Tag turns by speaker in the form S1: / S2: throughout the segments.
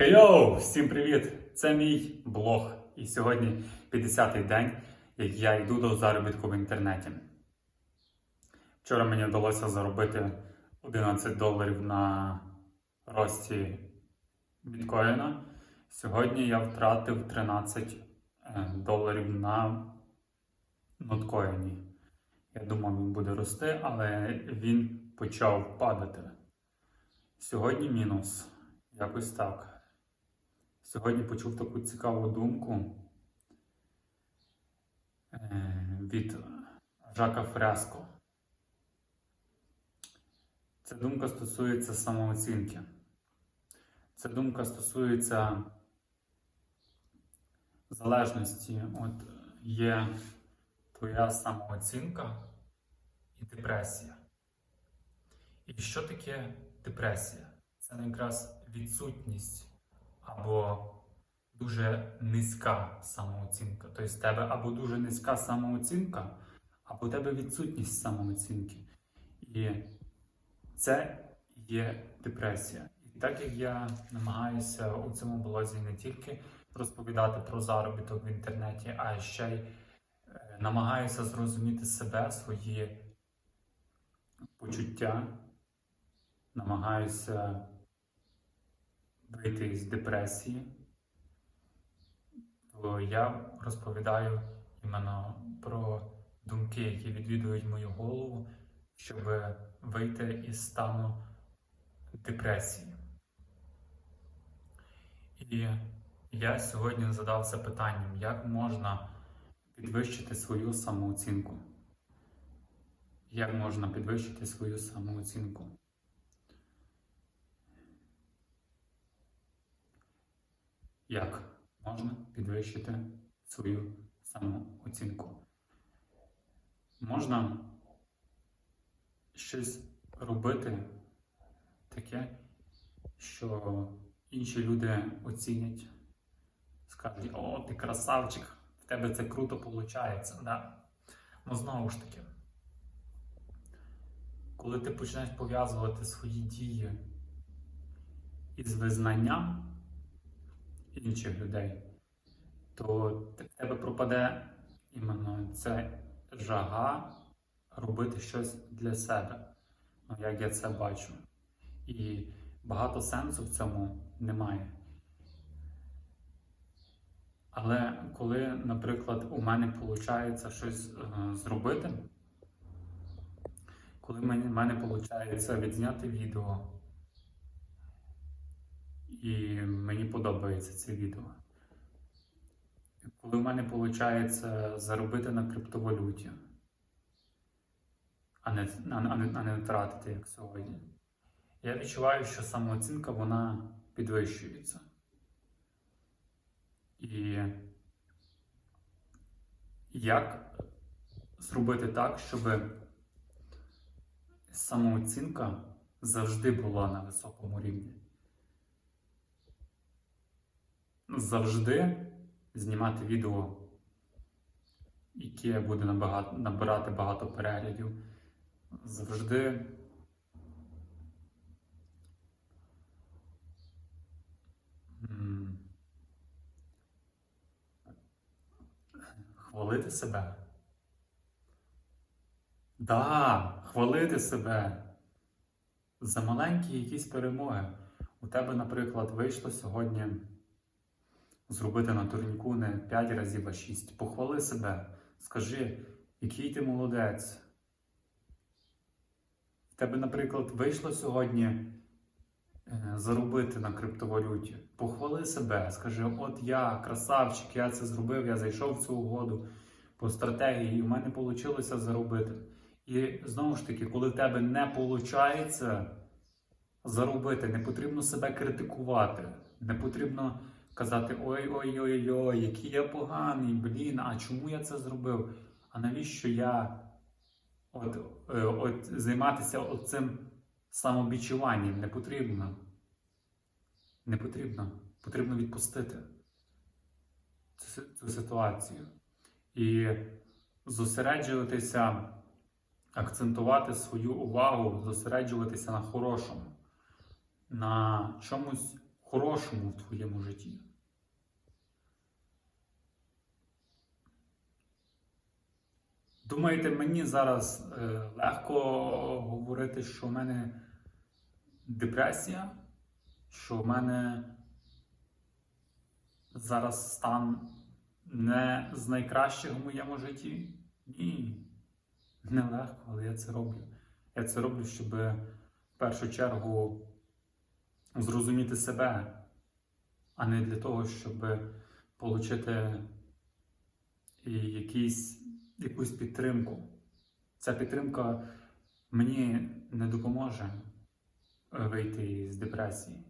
S1: Хейоу! Всім привіт! Це мій блог. І сьогодні 50-й день, як я йду до заробітку в інтернеті. Вчора мені вдалося заробити 11 доларів на рості біткоїна. Сьогодні я втратив 13 е, доларів на ноткоїні. Я думав, він буде рости, але він почав падати. Сьогодні мінус. Якось так. Сьогодні почув таку цікаву думку е, від Жака Фряско. Ця думка стосується самооцінки. Ця думка стосується залежності. От є твоя самооцінка і депресія. І що таке депресія? Це якраз відсутність або дуже низька самооцінка. Тобто в тебе або дуже низька самооцінка, або в тебе відсутність самооцінки. І це є депресія. І так як я намагаюся у цьому блозі не тільки розповідати про заробіток в інтернеті, а ще й е, намагаюся зрозуміти себе, свої почуття, намагаюся вийти з депресії, то я розповідаю іменно про думки, які відвідують мою голову, щоб вийти із стану депресії. І я сьогодні задався питанням, як можна підвищити свою самооцінку. Як можна підвищити свою самооцінку? Як можна підвищити свою самооцінку? Можна щось робити таке, що інші люди оцінять, скажуть, о, ти красавчик, в тебе це круто виходить. Да? Ну знову ж таки, коли ти почнеш пов'язувати свої дії із визнанням, інших людей, то в тебе пропаде іменно ця жага робити щось для себе, ну, як я це бачу. І багато сенсу в цьому немає. Але коли, наприклад, у мене виходить щось е, зробити, коли в мене виходить відзняти відео, і мені подобається це відео. Коли в мене виходить заробити на криптовалюті, а не, а, не, а не втратити, як сьогодні, я відчуваю, що самооцінка вона підвищується. І як зробити так, щоб самооцінка завжди була на високому рівні? Завжди знімати відео, яке буде набагато, набирати багато переглядів. Завжди хвалити себе. Да, хвалити себе за маленькі якісь перемоги. У тебе, наприклад, вийшло сьогодні зробити на турніку не 5 разів, а 6. Похвали себе, скажи, який ти молодець. Тебе, наприклад, вийшло сьогодні е, заробити на криптовалюті. Похвали себе, скажи, от я, красавчик, я це зробив, я зайшов в цю угоду по стратегії, і в мене вийшло заробити. І знову ж таки, коли в тебе не виходить заробити, не потрібно себе критикувати, не потрібно казати ой-ой-ой, який я поганий, блін, а чому я це зробив? А навіщо я от, е, от займатися цим самобічуванням не потрібно? Не потрібно. Потрібно відпустити цю, цю ситуацію. І зосереджуватися, акцентувати свою увагу, зосереджуватися на хорошому, на чомусь хорошому в твоєму житті. Думаєте, мені зараз е, легко говорити, що в мене депресія, що в мене зараз стан не з найкращих в моєму житті? Ні. Не легко, але я це роблю. Я це роблю, щоб в першу чергу зрозуміти себе, а не для того, щоб отримати якийсь, якусь підтримку. Ця підтримка мені не допоможе е, вийти з депресії.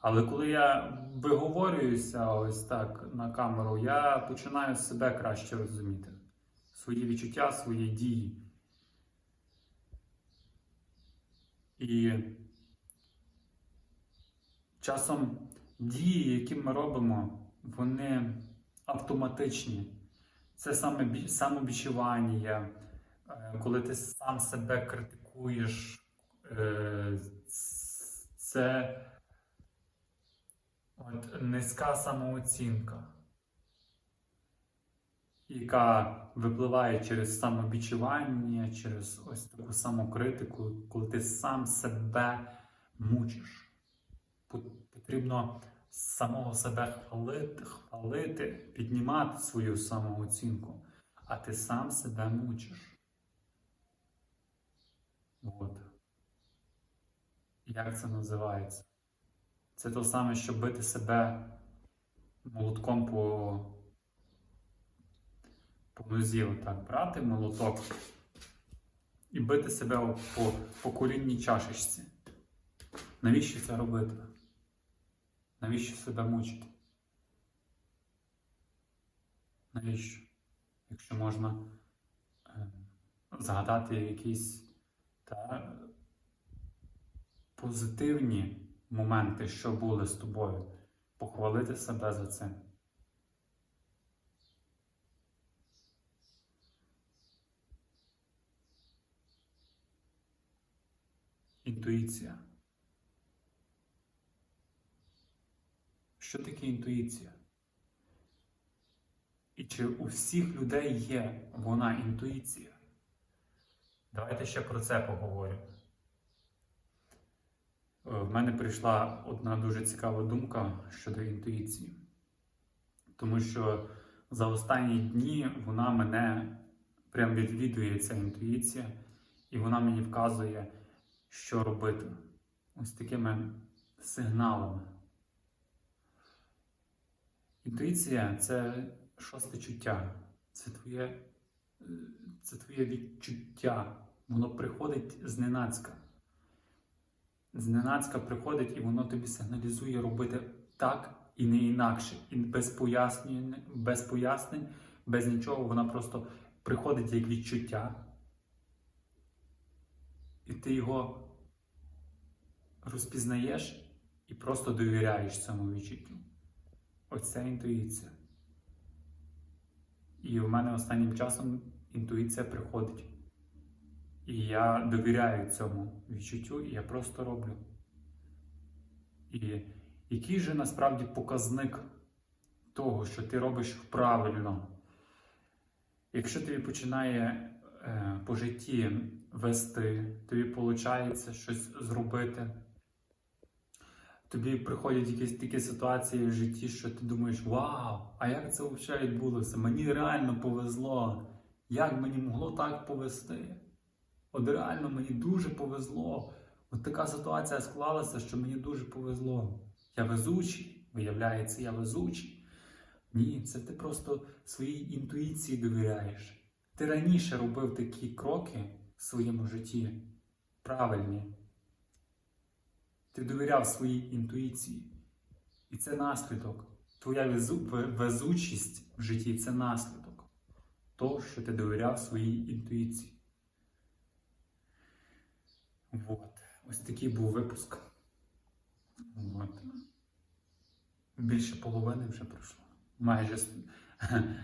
S1: Але коли я виговорююся ось так на камеру, я починаю себе краще розуміти. Свої відчуття, свої дії. І часом дії, які ми робимо, вони автоматичні. Це саме самобічування, е, коли ти сам себе критикуєш, е, це от, низька самооцінка, яка випливає через самобічування, через ось таку самокритику, коли ти сам себе мучиш. Пот- Потрібно самого себе хвалити, хвалити, піднімати свою самооцінку, а ти сам себе мучиш. От. Як це називається? Це то саме, що бити себе молотком по, по нозі, отак брати молоток і бити себе по, по колінній чашечці. Навіщо це робити? Навіщо себе мучити? Навіщо? Якщо можна е, згадати якісь та, позитивні моменти, що були з тобою, похвалити себе за це. Інтуїція. Що таке інтуїція? І чи у всіх людей є вона інтуїція? Давайте ще про це поговоримо. Е, В мене прийшла одна дуже цікава думка щодо інтуїції. Тому що за останні дні вона мене прям відвідує ця інтуїція, і вона мені вказує, що робити ось такими сигналами. Інтуїція це шосте чуття, це твоє, е, це твоє відчуття. Воно приходить зненацька. Зненацька приходить і воно тобі сигналізує робити так і не інакше. І без пояснень, без пояснень, без нічого, вона просто приходить як відчуття. І ти його розпізнаєш і просто довіряєш цьому відчуттю. Ось це інтуїція. І в мене останнім часом інтуїція приходить. І я довіряю цьому відчуттю, і я просто роблю. І який же насправді показник того, що ти робиш правильно? Якщо тобі починає е, по житті вести, тобі виходить щось зробити, тобі приходять якісь такі ситуації в житті, що ти думаєш, вау, а як це взагалі відбулося? Мені реально повезло. Як мені могло так повести? От реально мені дуже повезло. От така ситуація склалася, що мені дуже повезло. Я везучий, виявляється, я везучий. Ні, це ти просто своїй інтуїції довіряєш. Ти раніше робив такі кроки в своєму житті правильні. Ти довіряв своїй інтуїції. І це наслідок. Твоя везучість в житті це наслідок того, що ти довіряв своїй інтуїції. Вот. Ось такий був випуск. От. Більше половини вже пройшло. Майже.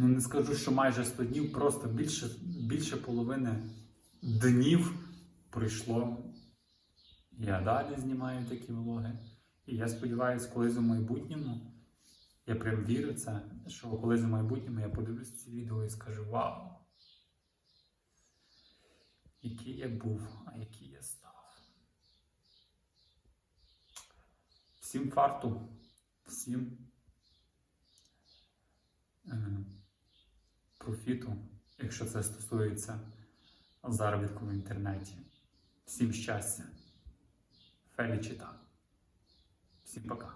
S1: Ну, не скажу, що майже 100 днів, просто більше, більше половини днів пройшло. Я далі знімаю такі влоги. І я сподіваюся, колись у майбутньому, я прям вірю в це, що колись у майбутньому я подивлюсь ці відео і скажу Вау! Який я був, а який я став. Всім фарту, всім е, профіту, якщо це стосується заробітку в інтернеті. Всім щастя. Фелічіта. Всім пока.